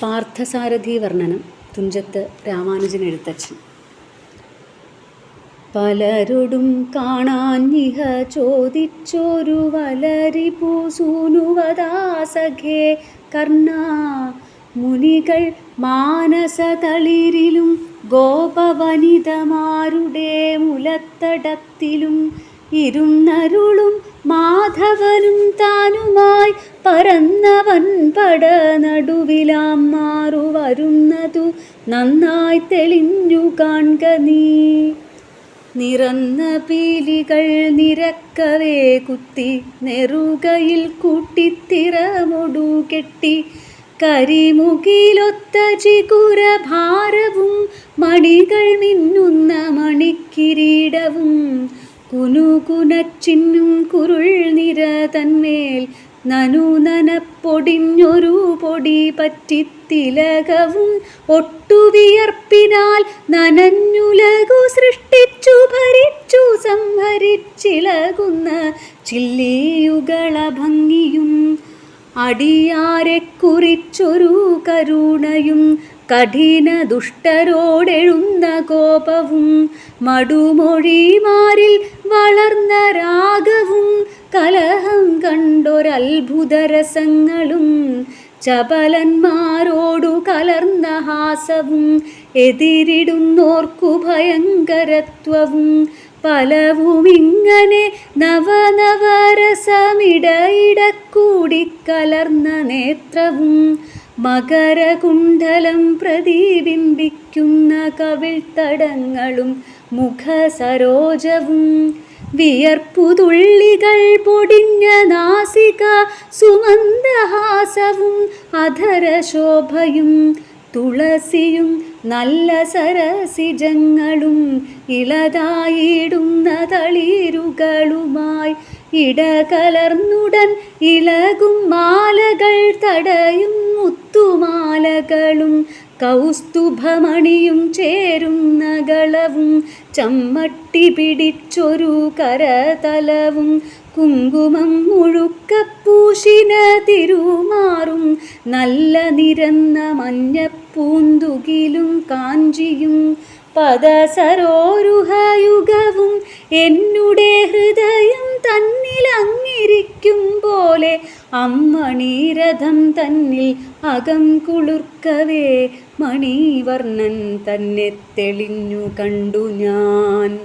പാർത്ഥസാരഥി വർണനം തുഞ്ചത്ത് രാമാനുജൻ എഴുത്തച്ഛൻ പലരോടും കാണാൻ ഇഹ ചോദിച്ചൊരു വലരി പൂസൂനുവദാസഖേ കർണ മുനികൾ മാനസതളിരിലും ഗോപവനിതമാരുടെ മുലത്തടത്തിലും ഇരുന്നരുളും മാധവനും താനുമായി പരന്നവൻ പട നടുവിലാം മാറു വരുന്നതു നന്നായി തെളിഞ്ഞു കാൺക നീ. നിറന്ന പീലികൾ നിരക്കവേ കുത്തി നെറുകയിൽ കൂട്ടിത്തിറമൊടു കെട്ടി കരിമുകിലൊത്ത ചികുര ഭാരവും മണികൾ മിന്നുന്ന മണിക്കിരീടവും കുനുകുനച്ചിന്നും കുരുൾ നിര തന്മേൽ നനു നനപ്പൊടിഞ്ഞൊരു പൊടി പറ്റിത്തിലകവും ഒട്ടുവിയർപ്പിനാൽ നനഞ്ഞുലകു സൃഷ്ടിച്ചു ഭരിച്ചു സംഭരിച്ചിലകുന്ന ചില്ലിയുകള ഭംഗിയും അടിയാരെ കുറിച്ചൊരു കരുണയും കഠിന ദുഷ്ടരോടെഴുന്ന കോപവും മടുമൊഴിമാരിൽ വളർന്ന രാഗവും കലഹം കണ്ടൊരത്ഭുതരസങ്ങളും ചപലന്മാരോടു കലർന്ന ഹാസവും എതിരിടുന്നോർക്കു ഭയങ്കരത്വവും പലവുമിങ്ങനെ നവനവരസമിടയിടക്കൂടിക്കലർന്ന നേത്രവും മകരകുണ്ഡലം പ്രതിബിംബിക്കുന്ന കവിൾത്തടങ്ങളും മുഖസരോജവും വിയർപ്പുതുള്ളികൾ പൊടിഞ്ഞ നാസിക സുമന്ദഹാസവും അധരശോഭയും തുളസിയും നല്ല സരസിജങ്ങളും ഇളതായിടുന്ന തളിരുകളുമായി ഇടകലർന്നുടൻ ഇളകും മാലകൾ തടയും മുത്തുമാലകളും കൗസ്തുഭമണിയും ചേരുന്ന ഗളവും ചമ്മട്ടി പിടിച്ചൊരു കരതലവും കുങ്കുമം മുഴുക്കപ്പൂശിന തിരുമാറും നല്ല നിരന്ന മഞ്ഞപ്പൂന്തുകിലും കാഞ്ചിയും പദസരോരുഹയുഗവും എന്നുടെ ഹൃദയം തന്നിലങ്ങിരിക്കും പോലെ അമ്മണീരഥം തന്നിൽ അകം കുളിർക്കവേ മണിവർണൻ തന്നെ തെളിഞ്ഞു കണ്ടു ഞാൻ.